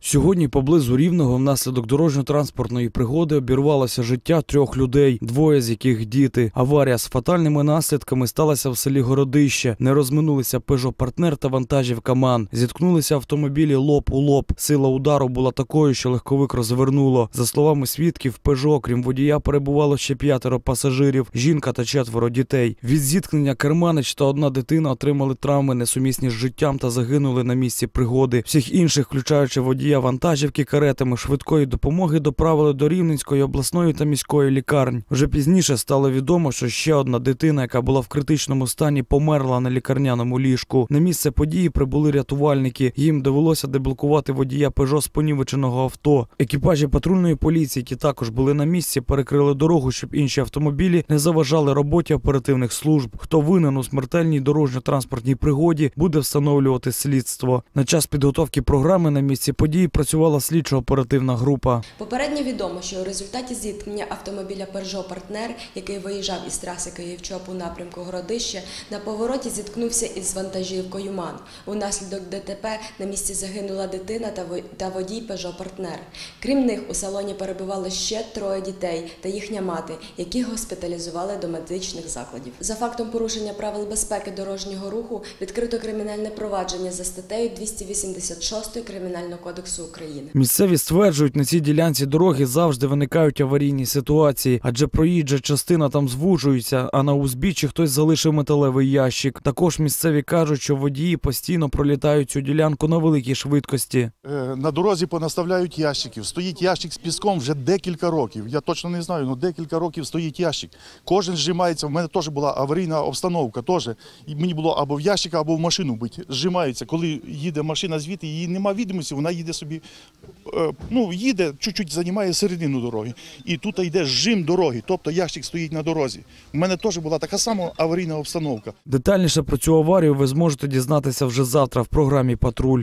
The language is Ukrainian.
Сьогодні поблизу Рівного внаслідок дорожньо-транспортної пригоди обірвалося життя трьох людей, двоє з яких діти. Аварія з фатальними наслідками сталася в селі Городище. Не розминулися Peugeot партнер та вантажівка МАН. Зіткнулися автомобілі лоб у лоб. Сила удару була такою, що легковик розвернуло. За словами свідків, Peugeot, крім водія, перебувало ще п'ятеро пасажирів, жінка та четверо дітей. Від зіткнення керманич та одна дитина отримали травми несумісні з життям та загинули на місці пригоди. Всіх інших, включаючи водія вантажівки каретами швидкої допомоги, доправили до Рівненської обласної та міської лікарень. Вже пізніше стало відомо, що ще одна дитина, яка була в критичному стані, померла на лікарняному ліжку. На місце події прибули рятувальники. Їм довелося деблокувати водія Пежо з понівеченого авто. Екіпажі патрульної поліції, які також були на місці, перекрили дорогу, щоб інші автомобілі не заважали роботі оперативних служб. Хто винен у смертельній дорожньо-транспортній пригоді, буде встановлювати слідство. На час підготовки програми на місці події працювала слідчо-оперативна група. Попередньо відомо, що у результаті зіткнення автомобіля Peugeot Партнер, який виїжджав із траси Київчоп у напрямку Городище, на повороті зіткнувся із вантажівкою МАН. Унаслідок ДТП на місці загинула дитина та водій Peugeot Партнер. Крім них, у салоні перебувало ще троє дітей та їхня мати, яких госпіталізували до медичних закладів. За фактом порушення правил безпеки дорожнього руху відкрито кримінальне провадження за статтею 286 Кримінального кодексу України. Місцеві стверджують, на цій ділянці дороги завжди виникають аварійні ситуації, адже проїжджа частина там звужується, а на узбіччі хтось залишив металевий ящик. Також місцеві кажуть, що водії постійно пролітають цю ділянку на великій швидкості. Е, На дорозі понаставляють ящиків. Стоїть ящик з піском вже декілька років. Я точно не знаю, але декілька років стоїть ящик. Кожен зжимається. В мене теж була аварійна обстановка. Теж. І мені було або в ящика, або в машину бити. Зжимаються. Коли їде машина звідти, її нема відомості, вона їде собі, е, ну, їде, чуть-чуть займає середину дороги. І тут йде зжим дороги, тобто ящик стоїть на дорозі. У мене теж була така сама аварійна обстановка. Детальніше про цю аварію ви зможете дізнатися вже завтра в програмі Патруль.